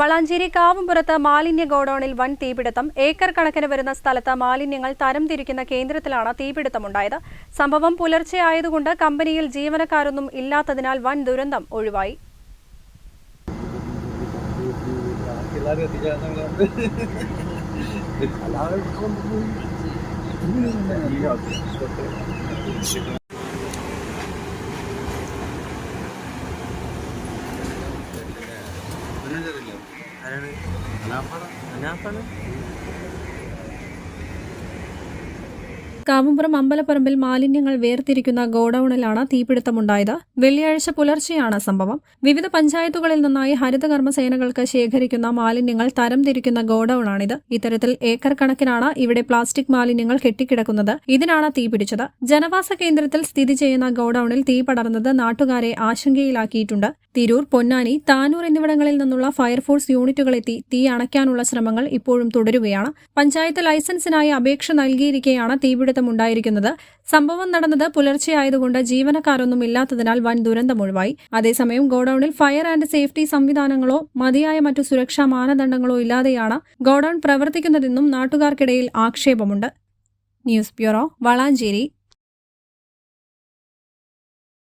Valanchery Kavumpurath മാലിന്യ ഗോഡൌണിൽ വൻ തീപിടുത്തം. ഏക്കർ കണക്കിന് വരുന്ന സ്ഥലത്ത് മാലിന്യങ്ങൾ തരംതിരിക്കുന്ന കേന്ദ്രത്തിലാണ് തീപിടുത്തമുണ്ടായത്. സംഭവം പുലർച്ചെ ആയതുകൊണ്ട് കമ്പനിയിൽ ജീവനക്കാരൊന്നും ഇല്ലാത്തതിനാൽ വൻ ദുരന്തം ഒഴിവായി. എല്ലാവരും എത്തിക്കാന്നുള്ളത് കാവുംപുറം അമ്പലപ്പറമ്പിൽ മാലിന്യങ്ങൾ വേർതിരിക്കുന്ന ഗോഡൌണിലാണ് തീപിടുത്തമുണ്ടായത്. വെള്ളിയാഴ്ച പുലർച്ചെയാണ് സംഭവം. വിവിധ പഞ്ചായത്തുകളിൽ നിന്നായി ഹരിതകർമ്മസേനകൾക്ക് ശേഖരിക്കുന്ന മാലിന്യങ്ങൾ തരംതിരിക്കുന്ന ഗോഡൌണാണിത്. ഇത്തരത്തിൽ ഏക്കർ കണക്കിനാണ് ഇവിടെ പ്ലാസ്റ്റിക് മാലിന്യങ്ങൾ കെട്ടിക്കിടക്കുന്നത്. ഇതിനാണ് തീപിടിച്ചത്. ജനവാസ കേന്ദ്രത്തിൽ സ്ഥിതി ചെയ്യുന്ന ഗോഡൌണിൽ തീ പടർന്നത് നാട്ടുകാരെ ആശങ്കയിലാക്കിയിട്ടുണ്ട്. തിരൂർ പൊന്നാനി താനൂർ എന്നിവിടങ്ങളിൽ നിന്നുള്ള ഫയർഫോഴ്സ് യൂണിറ്റുകളെത്തി തീ അണയ്ക്കാനുള്ള ശ്രമങ്ങൾ ഇപ്പോഴും തുടരുകയാണ്. പഞ്ചായത്ത് ലൈസൻസിനായി അപേക്ഷ നൽകിയിരിക്കെയാണ് തീപിടുത്തമുണ്ടായിരിക്കുന്നത് സംഭവം നടന്നത് പുലർച്ചെയായതുകൊണ്ട് ജീവനക്കാരൊന്നും ഇല്ലാത്തതിനാൽ വൻ ദുരന്തമൊഴിവായി അതേസമയം ഗോഡൌണിൽ ഫയർ ആൻഡ് സേഫ്റ്റി സംവിധാനങ്ങളോ മതിയായ മറ്റു സുരക്ഷാ മാനദണ്ഡങ്ങളോ ഇല്ലാതെയാണ് ഗോഡൌൺ പ്രവർത്തിക്കുന്നതെന്നും നാട്ടുകാർക്കിടയിൽ ആക്ഷേപമുണ്ട്. News bureau Valanchery.